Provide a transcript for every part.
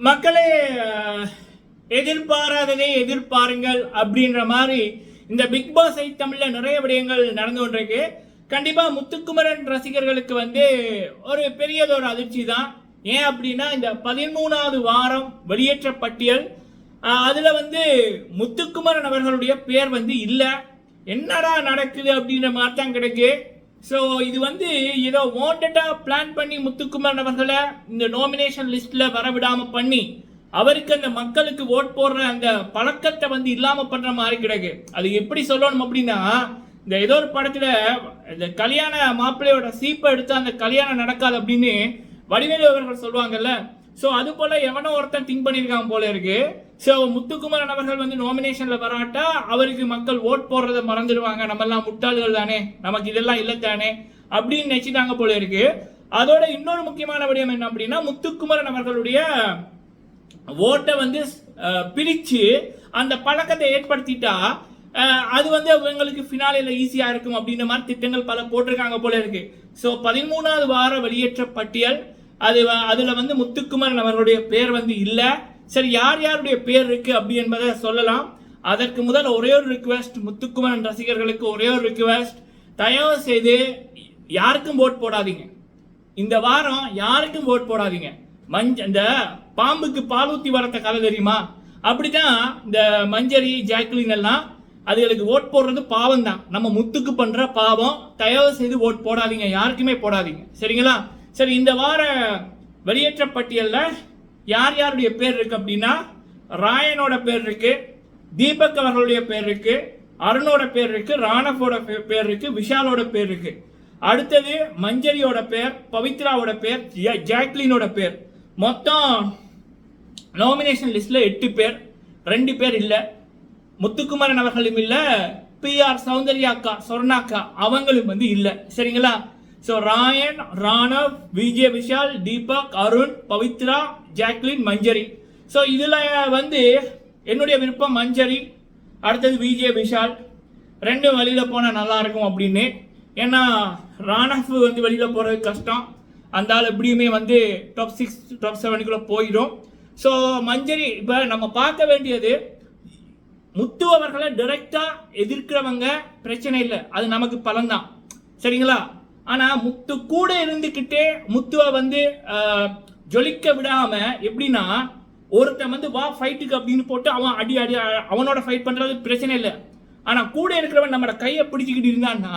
மக்களே அஹ், எதிர்பாராததை எதிர்பாருங்கள் அப்படின்ற மாதிரி இந்த பிக் பாஸ் தமிழில் நிறைய விடயங்கள் நடந்து கொண்டிருக்கு. கண்டிப்பாக முத்துக்குமரன் ரசிகர்களுக்கு வந்து ஒரு பெரியதொரு அதிர்ச்சி தான். ஏன் அப்படின்னா இந்த பதிமூணாவது வாரம் வெளியேற்ற பட்டியல். அதில் வந்து முத்துக்குமரன் அவர்களுடைய பேர் வந்து இல்லை. என்னடா நடக்குது அப்படின்ற மாதிரி தான் கிடைக்கு. ஸோ இது வந்து ஏதோ வாண்டடாக பிளான் பண்ணி முத்துக்குமார் அவர்களை இந்த நாமினேஷன் லிஸ்ட்டில் வரவிடாமல் பண்ணி அவருக்கு அந்த மக்களுக்கு ஓட் போடுற அந்த பழக்கத்தை வந்து இல்லாமல் பண்ணுற மாதிரி கிடக்கு. அது எப்படி சொல்லணும் அப்படின்னா இந்த ஏதோ ஒரு படத்தில் இந்த கல்யாண மாப்பிள்ளையோட சீப்பை எடுத்து அந்த கல்யாணம் நடக்காது அப்படின்னு வடிவேலு அவர்கள் சொல்லுவாங்கல்ல. ஸோ அது போல் எவனோ ஒருத்தன் திங்க் பண்ணியிருக்கான் போல இருக்குது ஸோ முத்துக்குமரன் அவர்கள் வந்து நாமினேஷனில் வராட்டா அவருக்கு மக்கள் ஓட் போடுறத மறந்துடுவாங்க. நம்மெல்லாம் முட்டாள்கள் தானே. நமக்கு இதெல்லாம் இல்லை தானே. அப்படின்னு நினைச்சிட்டாங்க போல இருக்கு. அதோட இன்னொரு முக்கியமான விடயம் என்ன அப்படின்னா முத்துக்குமரன் அவர்களுடைய ஓட்டை வந்து பிரித்து பிரிச்சு அந்த பழக்கத்தை ஏற்படுத்திட்டா அது வந்து இவங்களுக்கு ஃபினாலில் ஈஸியாக இருக்கும் அப்படின்ற மாதிரி திட்டங்கள் பல போட்டிருக்காங்க போல இருக்கு. ஸோ பதிமூணாவது வார வெளியேற்ற பட்டியல் அது வ- வந்து முத்துக்குமரன் அவர்களுடைய பேர் வந்து இல்லை. சரி யார் யாருடைய பேர் இருக்கு அப்படி என்பதை சொல்லலாம். அதற்கு முதல் ஒரே ஒரு ரிக்வெஸ்ட் முத்துக்குமரன் ரசிகர்களுக்கு ஒரே ஒரு ரிக்வெஸ்ட் தயவு செய்து யாருக்கும் ஓட் போடாதீங்க. இந்த வாரம் யாருக்கும் ஓட் போடாதீங்க. மஞ்ச இந்த பாம்புக்கு பால் வரத்த கதை தெரியுமா? அப்படிதான் இந்த மஞ்சரி ஜாக்லின் எல்லாம் அதுகளுக்கு ஓட் போடுறது பாவம் தான் நம்ம முத்துக்கு பண்ற பாவம். தயவு செய்து ஓட் போடாதீங்க. யாருக்குமே போடாதீங்க. சரிங்களா? சரி இந்த வார வெளியேற்ற பட்டியலில் யார் யாருடைய பேர் இருக்கு அப்படின்னா? ராயனோட பேர் இருக்கு தீபக் அவர்களுடைய பேர் இருக்கு அருணோட பேர் இருக்கு ராணவோட பே- பேர் இருக்கு விஷாலோட பேர் இருக்கு. அடுத்தது மஞ்சரியோட பேர் பவித்ராவோட பேர் ஜாக்லினோட பேர். மொத்தம் நாமினேஷன் லிஸ்ட்ல எட்டு பேர் ரெண்டு பேர் இல்லை. முத்துக்குமரன் அவர்களும் இல்லை பி ஆர் சௌந்தர்யா அக்கா சொர்ணாக்கா அவங்களும் வந்து இல்லை. சரிங்களா? So Rayan Ranav Vijay Vishal Deepak Arun Pavithra Jacqueline Manjari so இதில் வந்து என்னுடைய விருப்பம் மஞ்சரி அடுத்தது விஜய விஷால் ரெண்டும் வழியில் போனால் நல்லா இருக்கும் அப்படின்னு. ஏன்னா ராணவ் வந்து வெளியில் போகிறது கஷ்டம். அந்த ஆள் எப்படியுமே வந்து டாப் சிக்ஸ் டாப் செவனுக்குள்ளே போயிடும். ஸோ மஞ்சரி இப்போ நம்ம பார்க்க வேண்டியது முத்து அவர்களை டைரக்டா எதிர்க்கிறவங்க பிரச்சனை இல்லை. அது நமக்கு பலன்தான் சரிங்களா? ஆனால் முத்து கூட இருந்துக்கிட்டே முத்துவை வந்து ஜொலிக்க விடாமல் எப்படின்னா ஒருத்தன் வந்து வா ஃபைட்டுக்கு அப்படின்னு போட்டு அவன் அடி அடி அவனோட ஃபைட் பண்ணுறது பிரச்சனை இல்லை. ஆனால் கூட இருக்கிறவன் நம்மளோட கையை பிடிச்சிக்கிட்டு இருந்தான்னா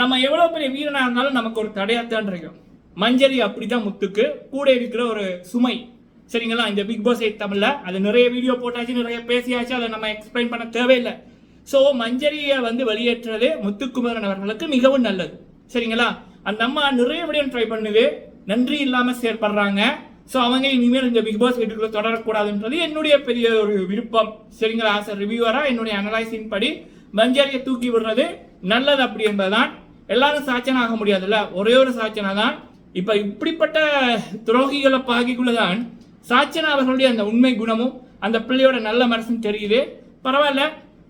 நம்ம எவ்வளோ பெரிய வீரனாக இருந்தாலும் நமக்கு ஒரு தடையாத்தான் இருக்கும். மஞ்சரி அப்படிதான் முத்துக்கு. கூட இருக்கிற ஒரு சுமை. சரிங்களா? இந்த பிக் பாஸ் எயிட் தமிழில். அது நிறைய வீடியோ போட்டாச்சு நிறைய பேசியாச்சு. அதை நம்ம எக்ஸ்பிளைன் பண்ண தேவையில்லை. ஸோ மஞ்சரியை வந்து வெளியேற்றுறது முத்துக்குமரன் அவர்களுக்கு மிகவும் நல்லது. சரிங்களா? அந்த அம்மா நிறைய விடயம் ட்ரை பண்ணுது. நன்றி இல்லாமல் செயற்படுறாங்க ஸோ அவங்க இனிமேல் இந்த பிக் பாஸ் வீட்டுக்குள்ள தொடரக்கூடாதுன்றது என்னுடைய பெரிய ஒரு விருப்பம். சரிங்களா? ஆஸ் ரிவியூவராக என்னுடைய அனலைசின் படி மஞ்சரியை தூக்கி விடுறது நல்லது அப்படி என்பதுதான். எல்லாரும் சாட்சனா ஆக முடியாதுல்ல? ஒரே ஒரு சாட்சியனா தான் இப்போ இப்படிப்பட்ட துரோகிகளை பாகிக்குள்ளதான் சாட்சனா அவர்களுடைய அந்த உண்மை குணமும் அந்த பிள்ளையோட நல்ல மனசும் தெரியுது. பரவாயில்ல.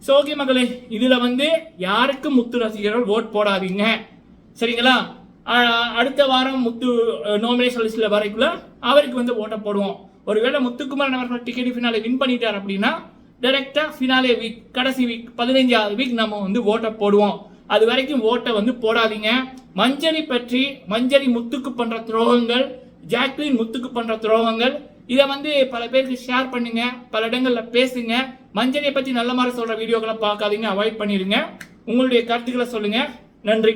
சோகி மகளே இதில் வந்து யாருக்கும் முத்து ரசிகர்கள் ஓட் போடாதீங்க? சரிங்களா? அடுத்த வாரம் முத்து நோமினேஷன் லிஸ்ட்டில் வரைக்குள்ள அவருக்கு வந்து ஓட்ட போடுவோம். ஒருவேளை முத்துக்குமாரன் அவர்கள் டிக்கெட் ஃபினாலே வின் பண்ணிட்டார் அப்படின்னா டைரெக்டாக ஃபினாலே வீக் கடைசி வீக் பதினைஞ்சாவது வீக் நம்ம வந்து ஓட்ட போடுவோம். அது வரைக்கும் ஓட்டை வந்து போடாதீங்க. மஞ்சரி பற்றி மஞ்சரி முத்துக்கு பண்ணுற துரோகங்கள் ஜாக்லின் முத்துக்கு பண்ணுற துரோகங்கள் இதை வந்து பல பேருக்கு ஷேர் பண்ணுங்க. பல இடங்களில் பேசுங்க. மஞ்சரியை பற்றி நல்ல மாதிரி சொல்கிற வீடியோக்களை பார்க்காதீங்க. அவாய்ட் பண்ணிடுங்க உங்களுடைய கருத்துக்களை சொல்லுங்கள் நன்றி.